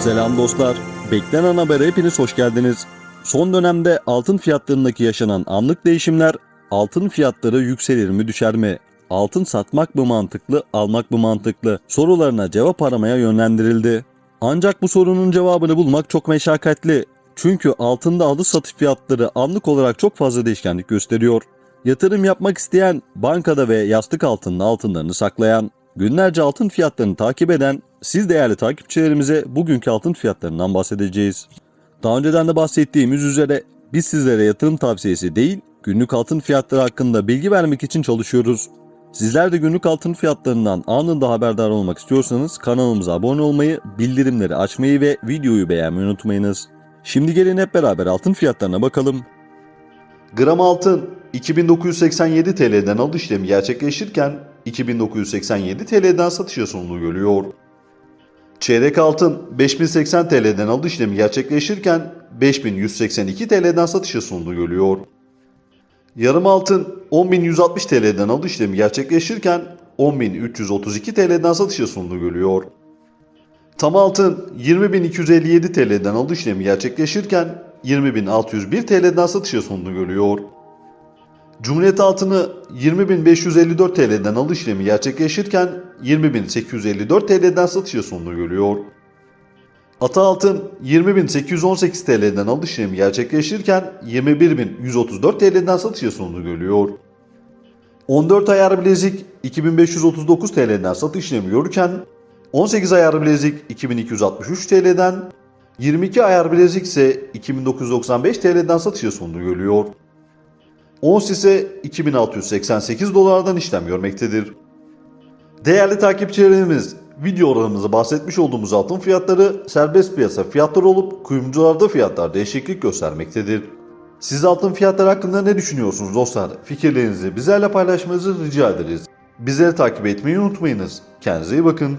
Selam dostlar. Beklenen habere hepiniz hoş geldiniz. Son dönemde altın fiyatlarındaki yaşanan anlık değişimler, altın fiyatları yükselir mi düşer mi? Altın satmak mı mantıklı, almak mı mantıklı? Sorularına cevap aramaya yönlendirildi. Ancak bu sorunun cevabını bulmak çok meşakkatli. Çünkü altında alış satış fiyatları anlık olarak çok fazla değişkenlik gösteriyor. Yatırım yapmak isteyen, bankada ve yastık altında altınlarını saklayan, günlerce altın fiyatlarını takip eden siz değerli takipçilerimize bugünkü altın fiyatlarından bahsedeceğiz. Daha önceden de bahsettiğimiz üzere biz sizlere yatırım tavsiyesi değil, günlük altın fiyatları hakkında bilgi vermek için çalışıyoruz. Sizler de günlük altın fiyatlarından anında haberdar olmak istiyorsanız kanalımıza abone olmayı, bildirimleri açmayı ve videoyu beğenmeyi unutmayınız. Şimdi gelin hep beraber altın fiyatlarına bakalım. Gram altın 2987 TL'den alış işlemi gerçekleşirken 2987 TL'den satışa sunulu görüyor. Çeyrek altın 5080 TL'den alış işlemi gerçekleşirken 5182 TL'den satışa sunulu görüyor. Yarım altın 10160 TL'den alış işlemi gerçekleşirken 10332 TL'den satışa sunulu görüyor. Tam altın 20.257 TL'den alış işlemi gerçekleşirken 20.601 TL'den satışa sonunu görüyor. Cumhuriyet altını 20.554 TL'den alış işlemi gerçekleşirken 20.854 TL'den satışa sonunu görüyor. Ata altın 20.818 TL'den alış işlemi gerçekleşirken 21.134 TL'den satışa sonunu görüyor. 14 ayar bilezik 2539 TL'den satış işlemi görürken 18 ayar bilezik 2263 TL'den 22 ayar bilezik ise 2995 TL'den satışa sonunu görüyor. Ons ise 2688 dolardan işlem görmektedir. Değerli takipçilerimiz, videolarımızda bahsetmiş olduğumuz altın fiyatları serbest piyasa fiyatları olup kuyumcularda fiyatlar değişiklik göstermektedir. Siz altın fiyatları hakkında ne düşünüyorsunuz dostlar? Fikirlerinizi bizlerle paylaşmanızı rica ederiz. Bizleri takip etmeyi unutmayınız. Kendinize iyi bakın.